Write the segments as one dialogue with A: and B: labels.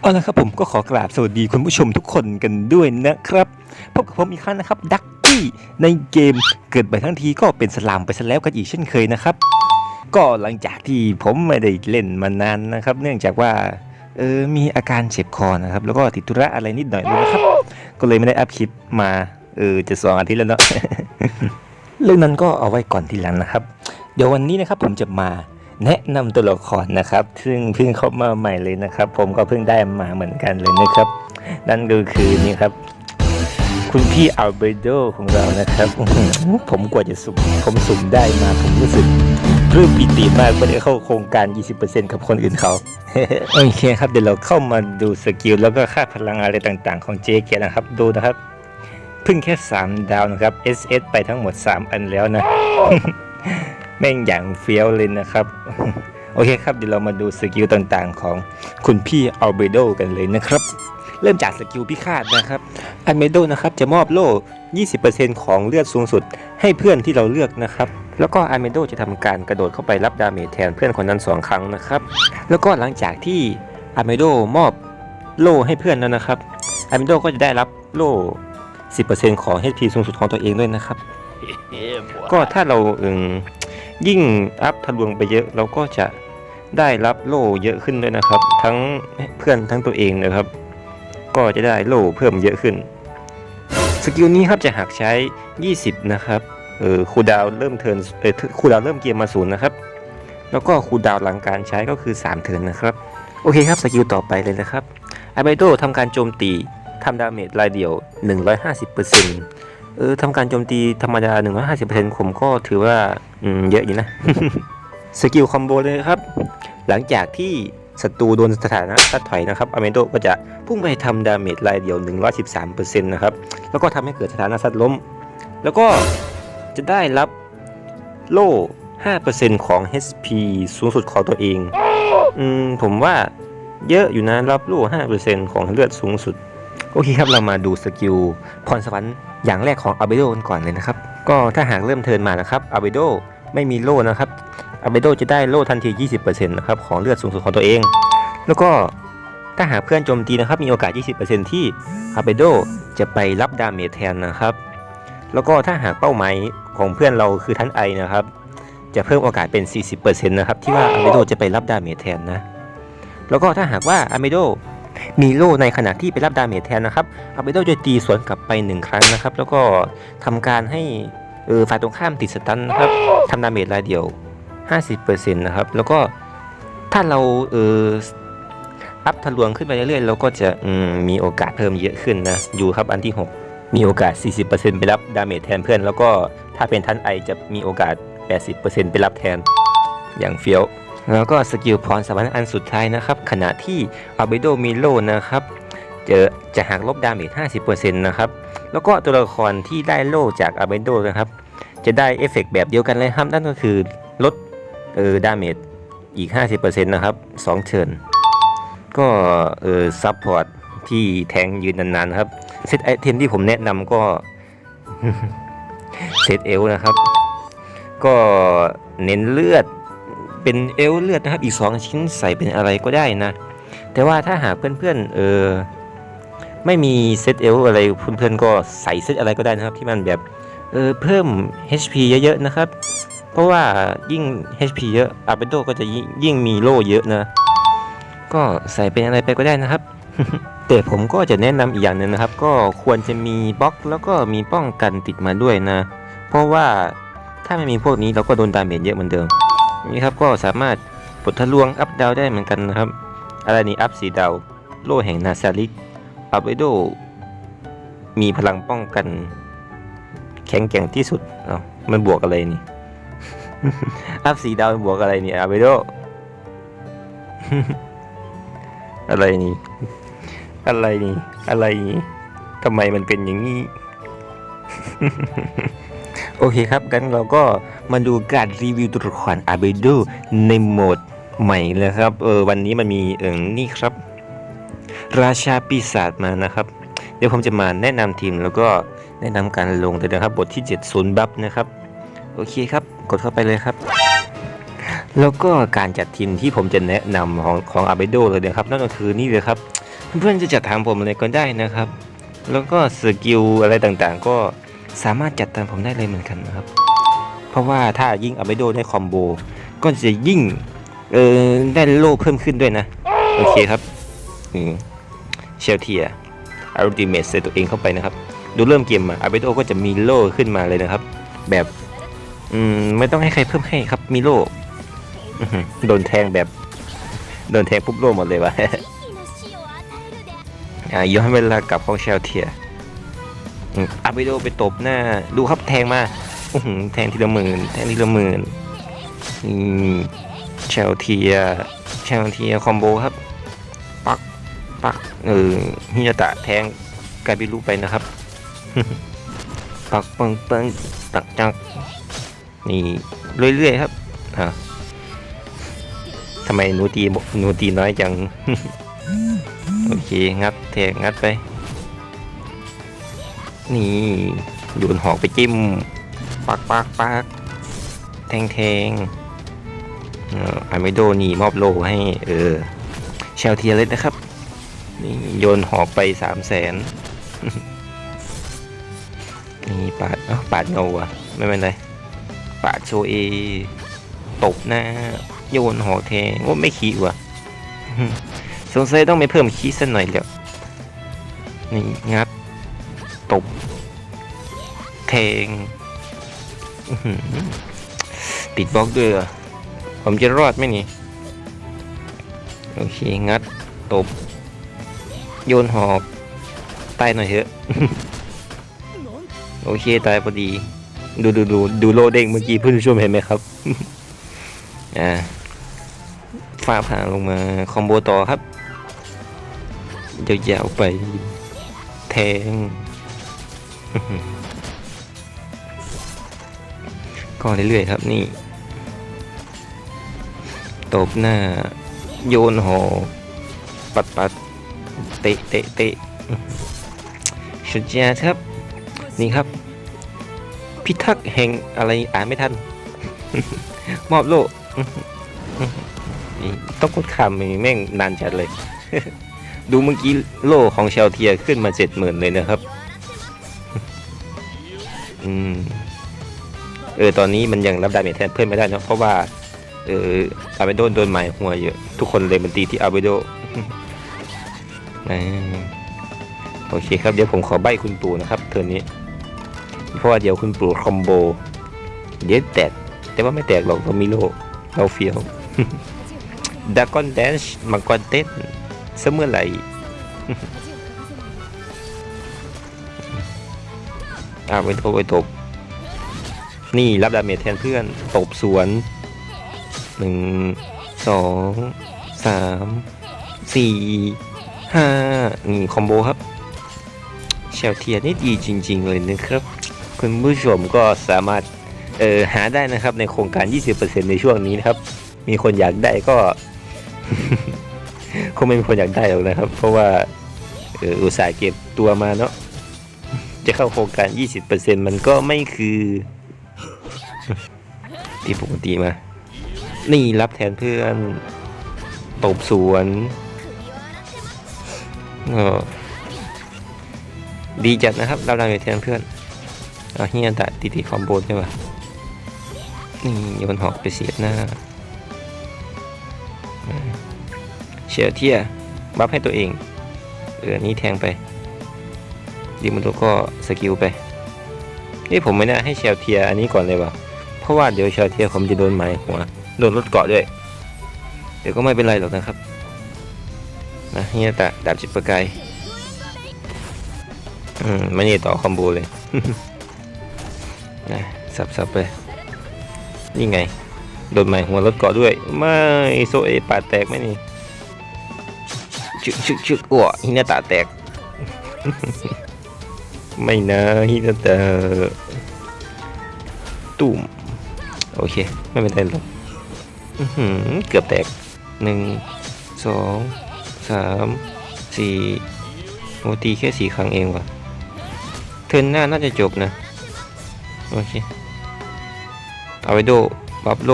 A: เอาละครับผมก็ขอกราบสวัสดีคุณผู้ชมทุกคนกันด้วยนะครับพบกับผมอีกครั้งนะครับดักกี้ในเกมเกิดไปทั้งทีก็เป็นสลามไปซะแล้วกันอีกเช่นเคยนะครับ ก็หลังจากที่ผมไม่ได้เล่นมานานนะครับ เนื่องจากว่าเออมีอาการเจ็บคอนะครับ แล้วก็ติดธุระอะไรนิดหน่อยเลยนะครับ ก็เลยไม่ได้อัพคลิปมาเออจะสองอาทิตย์แล้วเนาะเรื่องนั้นก็เอาไว้ก่อนทีหลังนะครับ เดี๋ยววันนี้นะครับผมจะมา แนะนำตัวละครนะครับ ซึ่งเพิ่งเข้ามาใหม่เลยนะครับ ผมก็เพิ่งได้มาเหมือนกันเลยนะครับ นั่นก็คือนี่ครับ คุณพี่อัลเบโดของเรานะครับ ผมกว่าจะสุ่มผมสุ่มได้มาผมรู้สึกปลื้มปิติมากไม่ได้เข้าโครงการ 20%กับคนอื่นเขา โอเคครับเดี๋ยวเราเข้ามาดูสกิลแล้วก็ค่าพลังอะไรต่างๆ ของเจเกนะครับ ดูนะครับ เพิ่งแค่ 3 ดาวนะครับ SS ไปทั้งหมด 3 อันแล้วนะ แม่งอย่างเฟี้ยวเลยนะครับ โอเคครับเดี๋ยวเรามาดูสกิลต่างๆ ของคุณพี่อัลเบโดกันเลยนะครับ เริ่มจากสกิลพิฆาตนะครับอัลเบโดนะครับจะมอบโล่ 20%ของเลือดสูงสุด ให้เพื่อนที่เราเลือกนะครับแล้วก็อัลเบโดจะทำการกระโดดเข้าไปรับดาเมจแทนเพื่อนคนนั้น 2 ครั้งนะครับ แล้วก็หลังจากที่อัลเบโดมอบโล่ให้เพื่อนแล้วนะครับอัลเบโดก็จะได้รับโล่ 10%ของ HP สูงสุดของตัวเองด้วยนะครับ ก็ถ้าเราเอิ่ม ยิ่งอัพทะลวงไปเยอะเราก็จะได้รับโล่เยอะขึ้นด้วยนะครับ ทั้งเพื่อนทั้งตัวเองนะครับ ก็จะได้โล่เพิ่มเยอะขึ้น สกิลนี้ครับจะหักใช้ 20 นะครับเออคูดาวเริ่มเทินเออคูดาวเริ่มเกมมาศูนย์นะครับ แล้วก็คูดาวหลังการใช้ก็คือ 3 เทินนะครับ โอเคครับสกิลต่อไปเลยนะครับอาเบโดทำการโจมตีทำดาเมจรายเดียว 150% เออทำการโจมตีธรรมดา 150%ผมก็ถือว่าอืมเยอะอยู่นะ สกิลคอมโบเลยครับ หลังจากที่ศัตรูโดนสถานะตัดถอยนะครับอเมโดก็จะพุ่งไปทำดาเมจรายเดียว 113%นะครับ แล้วก็ทำให้เกิดสถานะสัตว์ล้ม แล้วก็จะได้รับโล่ 5%ของ HP สูงสุดของตัวเอง อืม ผมว่าเยอะอยู่นะ รับโล่ 5%ของเลือดสูงสุด โอเคครับเรามาดูสกิลพรสวรรค์อย่างแรกของอาเบโดกันก่อนเลยนะครับ ก็ถ้าหากเริ่มเทินมานะครับอาเบโดไม่มีโล่นะครับอาเบโดจะได้โล่ทันที 20%นะครับของเลือดสูงสุดของตัวเอง แล้วก็ถ้าหากเพื่อนโจมตีนะครับมีโอกาส 20%ที่อาเบโดจะไปรับดาเมจแทนนะครับ แล้วก็ถ้าหากเป้าหมายของเพื่อนเราคือทันไอนะครับ จะเพิ่มโอกาสเป็น 40%นะครับที่ว่าอาเบโดจะไปรับดาเมจแทนนะ แล้วก็ถ้าหากว่าอาเบโด มีโล่ในขณะที่ไปรับดาเมจแทนนะครับอาเบโดจะตีสวนกลับไป 1 ครั้งนะครับ แล้วก็ทำการให้เออฝ่ายตรงข้ามติดสตันนะครับทำดาเมจรายเดียว 50%นะครับ แล้วก็ถ้าเราเอออัพทะลวงขึ้นไปเรื่อยๆเราก็จะมมีโอกาสเพิ่มเยอะขึ้นนะอยู่ครับอันที่ 6 มีโอกาส 40%ไปรับดาเมจแทนเพื่อน แล้วก็ถ้าเป็นทันไอจะมีโอกาส 80%ไปรับแทนอย่างเฟี้ยว แล้วก็สกิลพรสวรรค์อันสุดท้ายนะครับ ขณะที่อาเบโดมิโลนะครับจะจะหักลบดาเมจ50%นะครับ แล้วก็ตัวละครที่ได้โล่จากอาเบโดนะครับ จะได้เอฟเฟกต์แบบเดียวกันเลยครับ นั่นก็คือลดเออดาเมจอีก 50%นะครับ2เชิญก็เออซับพอร์ตที่แทงยืนนานๆครับเซตไอเทมที่ผมแนะนำก็เซตเอลนะครับ ก็เน้นเลือด เป็นเอลเลือดนะครับอีก 2 ชิ้นใส่เป็นอะไรก็ได้นะ แต่ว่าถ้าหากเพื่อนๆเออไม่มีเซตเอลอะไรเพื่อนๆก็ใส่เซตอะไรก็ได้นะครับที่มันแบบเออเพิ่ม HP เยอะๆนะครับ เพราะว่ายิ่ง HP เยอะอาเบโดก็จะยิ่งยิ่งมีโล่เยอะนะ ก็ใส่เป็นอะไรไปก็ได้นะครับ แต่ผมก็จะแนะนำอีกอย่างหนึ่งนะครับ ก็ควรจะมีบล็อกแล้วก็มีป้องกันติดมาด้วยนะ เพราะว่าถ้าไม่มีพวกนี้เราก็โดนดาเมจเยอะเหมือนเดิม นี่ครับก็สามารถปลดทะลวงอัพดาวได้เหมือนกันนะครับอะไรนี่อัพสีดาวโล่แห่งนาซาลิกอัพไวโดมีพลังป้องกัน แข็งแกร่งที่สุดเอ้ามันบวกอะไรนี่ อัพสีดาวมันบวกอะไรนี่อัพไวโดอะไรนี่ อะไรนี่ อะไรนี่ทำไมมันเป็นอย่างนี้ โอเคครับกันเราก็ มาดูการรีวิวตัวละครอาเบโดในโหมดใหม่เลยครับ เออวันนี้มันมีเออนี่ครับ ราชาปีศาจมานะครับ เดี๋ยวผมจะมาแนะนำทีมแล้วก็แนะนำการลงเลยนะครับ บทที่7 0บัฟนะครับ โอเคครับ กดเข้าไปเลยครับ แล้วก็การจัดทีมที่ผมจะแนะนำของของอาเบโดเลยนะครับ นั่นก็คือนี่เลยครับ เพื่อนๆจะจัดทางผมอะไรก็ได้นะครับ แล้วก็สกิลอะไรต่างๆ ก็สามารถจัดตามผมได้เลยเหมือนกันนะครับ เพราะว่าถ้ายิ่งอาเบโดได้คอมโบก็จะยิ่งเออได้โล่เพิ่มขึ้นด้วยนะ โอเคครับเชลเทียอัลติเมทใส่ตัวเองเข้าไปนะครับ ดูเริ่มเกมมาอาเบโดก็จะมีโล่ขึ้นมาเลยนะครับ แบบอืมไม่ต้องให้ใครเพิ่มให้ครับมีโล่โดนแทงแบบ โดนแทงปุ๊บโล่หมดเลยวะอ่าย้อนเวลากลับของเชลเทียอาเบโดไปตบหน้าดูครับแทงมา แทงทีละหมื่นแทงทีละหมื่นอืมเชลเทียเชลเทียคอมโบครับ ปักปักเออฮิยาตะแทงกาบิรุไปนะครับ ปักปังปังตักจักนี่เรื่อยๆครับอ่าทำไมหนูตีหนูตีน้อยจัง โอเค งัดแทงงัดไป นี่โยนหอกไปจิ้ม ปักปักปักแทงแทงอาไม่โดนี่มอบโลให้ เออเชลเทียเลยนะครับ นี่โยนหอกไปสามแสนนี่ปาดเอ้าปาดเงาอะ ไม่เป็นไรปาดโชเอ ตบหน้า โยนหอกแทงโอ้ไม่ขี้ว่ะสงสัยต้องไปเพิ่มคีย์สักหน่อยแล้วนี่งัด ตบ แทง อื้อหือปิดบล็อกด้วยเหรอผมจะรอดไหมนี่ โอเค งัด ตบ โยนหอกตายหน่อยเถอะ โอเค ตายพอดี ดูดูดูดูโลเด้งเมื่อกี้เพื่อนผู้ชมเห็นไหมครับ อ่าฟ้าผ่าลงมาคอมโบต่อครับยาวๆไป แทง ก็เรื่อยๆครับนี่ ตบหน้า โยนหอปัดปัดเตะเตะเตะสุดยอดครับ นี่ครับ พิทักษ์แห่งอะไรอ่านไม่ทัน มอบโล่ต้องกดคำแม่งนานจัดเลย ดูเมื่อกี้โล่ของเชลเทียขึ้นมาเจ็ดหมื่นเลยนะครับ อืม เออตอนนี้มันยังรับดาเมจแทนเพื่อนไม่ได้นะเพราะว่าเอออาเบโดนโดนหมายหัวเยอะทุกคนเลยมันตีที่อาเบโดโอเคครับเดี๋ยวผมขอใบคุณปู่นะครับเทิร์นนี้ เพราะว่าเดี๋ยวคุณปู่คอมโบเดี๋ยวแตกแต่ว่าไม่แตกหรอกเรามีโลเราเฟียวดากอนแดนช์มังกรเต้นเสมอไหร่อ่าไปโทบไปตบ นี่รับดาเมจแทนเพื่อนตบสวนหนึ่งสองสามสี่ห้านี่คอมโบครับเชลเทียนี่ดีจริง ๆ เลยนะครับ คุณผู้ชมก็สามารถเออหาได้นะครับในโครงการ 20%ในช่วงนี้นะครับ มีคนอยากได้ก็ คงไม่มีคนอยากได้หรอกนะครับ เพราะว่าเอออุตส่าห์เก็บตัวมาเนาะจะเข้าโครงการ 20%มันก็ไม่คือ ที่ปกติมา นี่รับแทนเพื่อนตบสวนดีจัดนะครับรับดาเมจแทนเพื่อนเอาเฮียตะติติคอมโบได้ปะนี่โยนหอกไปเสียบหน้าเชียร์เทียบัฟให้ตัวเองเออนี่แทงไปดีมันตัวก็สกิลไปนี่ผมไม่น่าให้เชลเทียอันนี้ก่อนเลยว่ะ ราะว่าเดี๋ยวชลเทียผมจะโดนไม้หัวโดนรถเกาะด้วย เดี๋ยวก็ไม่เป็นไรหรอกนะครับนะเฮียตะดาบจิตประกายอืมไม่นี่ต่อคอมโบเลยนะสับสับไปนี่ไง โดนไม้หัวรถเกาะด้วย ไม่โซเอปาดแตกไหมนี่ชึกชึกชึกอ้วฮินาตาแตก ไม่นะฮินาตาตุ่ม โอเค ไม่เป็นไรหรอกเกือบแตกหนึ่งสองสามสี่โอตีแค่สี่ครั้งเองว่ะเทิร์นหน้าน่าจะจบนะ โอเคเอาไปโดบับโล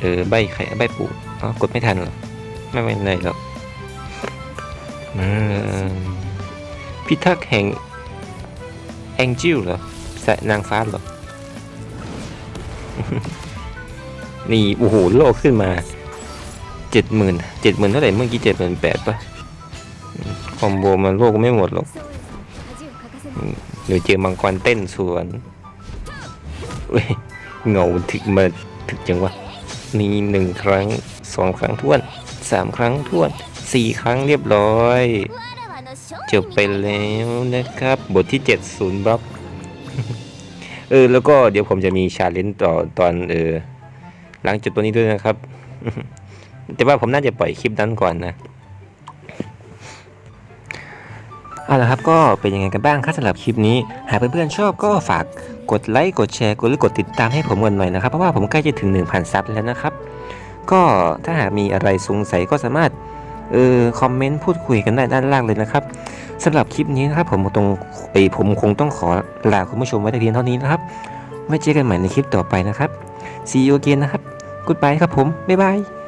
A: เออใบไข่ใบปูอ๋อกดไม่ทันหรอไม่เป็นไรหรอกพิทักษ์แห่งแองจิลเหรอสะนางฟ้าเหรอ นี่โอ้โหโลกขึ้นมาเจ็ดหมื่นเจ็ดหมื่นเท่าไหร่เมื่อกี้เจ็ดหมื่นแปดปะคอมโบมันโลกไม่หมดหรอกเดี๋ยวเจอมังกรเต้นสวนเว้งาถึกมาถึกจังวะนี่หนึ่งครั้งสองครั้งท้วนสามครั้งท้วนสี่ครั้งเรียบร้อย จบไปแล้วนะครับ บทที่เจ็ดศูนย์บล็อก เออแล้วก็เดี๋ยวผมจะมีชาเลนจ์ต่อตอนเออหลังจากตัวนี้ด้วยนะครับ แต่ว่าผมน่าจะปล่อยคลิปนั้นก่อนนะเอาละครับก็เป็นยังไงกันบ้างครับสำหรับคลิปนี้ หากเพื่อนๆชอบก็ฝากกดไลค์กดแชร์กดหรือกดติดตามให้ผมกันหน่อยนะครับ เพราะว่าผมใกล้จะถึง 1,000 ซับแล้วนะครับ ก็ถ้าหากมีอะไรสงสัยก็สามารถ เออคอมเมนต์พูดคุยกันได้ด้านล่างเลยนะครับสำหรับคลิปนี้นะครับผมตรงไอผมคงต้องขอลาคุณผู้ชมไว้แต่เพียงเท่านี้นะครับไว้เจอกันใหม่ในคลิปต่อไปนะครับ see you again นะครับ goodbye ครับผมบ๊ายบาย